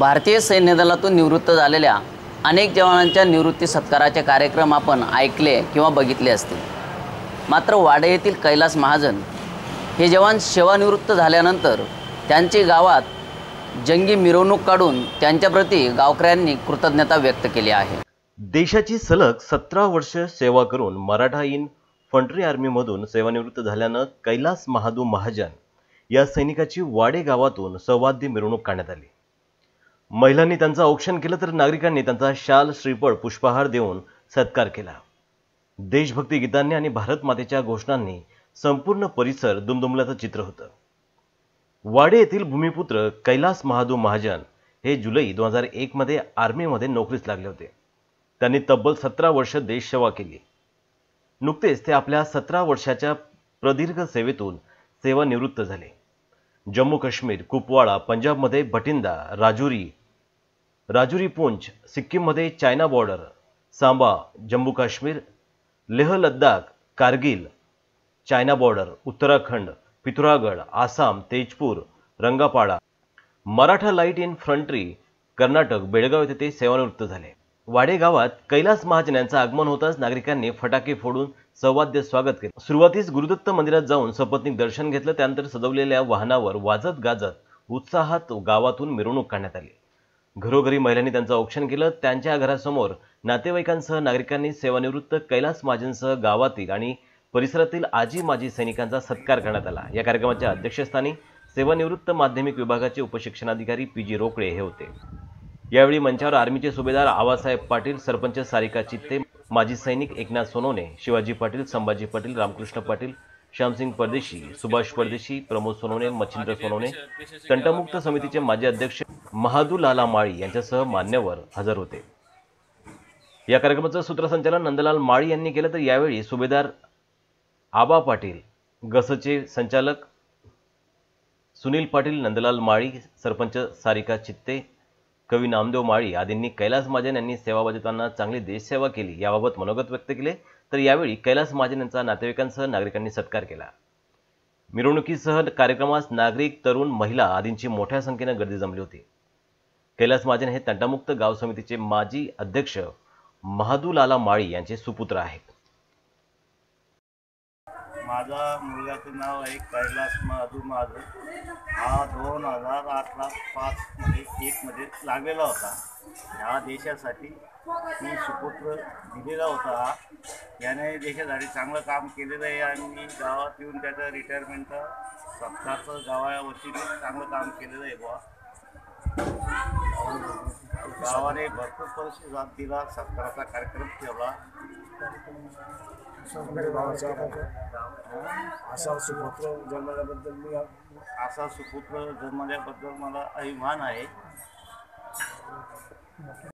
भारतीय सैन्य दलातून निवृत्त झालेल्या अनेक जवानांच्या निवृत्ती सत्काराचे कार्यक्रम आपण ऐकले किंवा बघितले असतील. मात्र वाडे येथील कैलास महाजन हे जवान सेवानिवृत्त झाल्यानंतर त्यांची गावात जंगी मिरवणूक काढून त्यांच्याप्रती गावकऱ्यांनी कृतज्ञता व्यक्त केली आहे. देशाची सलग सतरा वर्ष सेवा करून मराठा इन फंट्री आर्मीमधून सेवानिवृत्त झाल्यानं कैलास महादू महाजन या सैनिकाची वाडे गावातून सौवाद्य मिरवणूक काढण्यात आली. महिलांनी त्यांचं औक्षण केलं तर नागरिकांनी त्यांचा शाल श्रीफळ पुष्पहार देऊन सत्कार केला. देशभक्ती गीतांनी आणि भारत मातेच्या घोषणांनी संपूर्ण परिसर दुमदुमल्याचं चित्र होतं. वाडे येथील भूमिपुत्र कैलास महादू महाजन हे जुलै दोन हजार एकमध्ये आर्मीमध्ये नोकरीस लागले होते. त्यांनी तब्बल सतरा वर्ष देशसेवा केली. नुकतेच ते आपल्या सतरा वर्षाच्या प्रदीर्घ सेवेतून सेवानिवृत्त झाले. जम्मू काश्मीर कुपवाडा पंजाबमध्ये भटिंदा राजुरी राजुरी पूंछ सिक्कीममध्ये China border Samba Jammu Kashmir Leh Ladakh Kargil China border Uttarakhand Pithoragarh Assam Tezpur Rangapara Maratha light infantry Karnataka Belgaum येथे ते सेवानिवृत्त झाले. वाडे गावात कैलास महाजन यांचं आगमन होताच नागरिकांनी फटाके फोडून सौवाद्य स्वागत केले. सुरुवातीस गुरुदत्त मंदिरात जाऊन सपत्नीक दर्शन घेतलं त्यानंतर सजवलेल्या वाहनावर वाजत गाजत उत्साहात गावातून मिरवणूक काढण्यात आली. घरोघरी महिलांनी त्यांचं औक्षण केलं. त्यांच्या घरासमोर नातेवाईकांसह नागरिकांनी सेवानिवृत्त कैलास महाजनसह गावातील आणि परिसरातील आजी माजी सैनिकांचा सत्कार करण्यात आला. या कार्यक्रमाच्या अध्यक्षस्थानी सेवानिवृत्त माध्यमिक विभागाचे उपशिक्षणाधिकारी पी जी रोकडे हे होते. यावेळी मंचावर आर्मीचे सुभेदार आवासाहेब पाटील सरपंच सारिका चित्ते माजी सैनिक एकनाथ सोनवणे शिवाजी पाटील संभाजी पाटील रामकृष्ण पाटील श्यामसिंग परदेशी सुभाष परदेशी प्रमोद सोनवणे मच्छिंद्र सोनवणे तंटमुक्त समितीचे माजी अध्यक्ष महादू लाला माळी यांच्यासह मान्यवर हजर होते. या कार्यक्रमाचं सूत्रसंचालन नंदलाल माळी यांनी केलं. तर यावेळी सुभेदार आबा पाटील गसचे संचालक सुनील पाटील नंदलाल माळी सरपंच सारिका चित्ते कवी नामदेव माळी आदींनी कैलास महाजन यांनी सेवा बजावताना चांगली देशसेवा केली याबाबत मनोगत व्यक्त केले. तर यावेळी कैलास महाजन यांचा नातेवाईकांसह नागरिकांनी सत्कार केला. मिरवणुकीसह कार्यक्रमास नागरिक तरुण महिला आदींची मोठ्या संख्येनं गर्दी जमली होती. कैलास महाजन हे तंटामुक्त गाव समितीचे माजी अध्यक्ष महादूलाला माळी यांचे सुपुत्र आहेत. माझा मुलगाचं नाव आहे कैलास महादू महाजन हा दोन हजार आठला पाचमध्ये एकमध्ये लागलेला होता. ह्या देशासाठी मी सुपुत्र दिलेला होता. याने देशासाठी चांगलं काम केलेलं आहे आणि गावात येऊन त्याचं रिटायरमेंटचं सत्कारचं गावावरती चांगलं काम केलेलं आहे बुवा. गावाने भरपूर परिस्थिती साथ दिला सत्काराचा कार्यक्रम ठेवला. असा सुपुत्र जन्मल्याबद्दल मी असा सुपुत्र जन्मल्याबद्दल मला अभिमान आहे.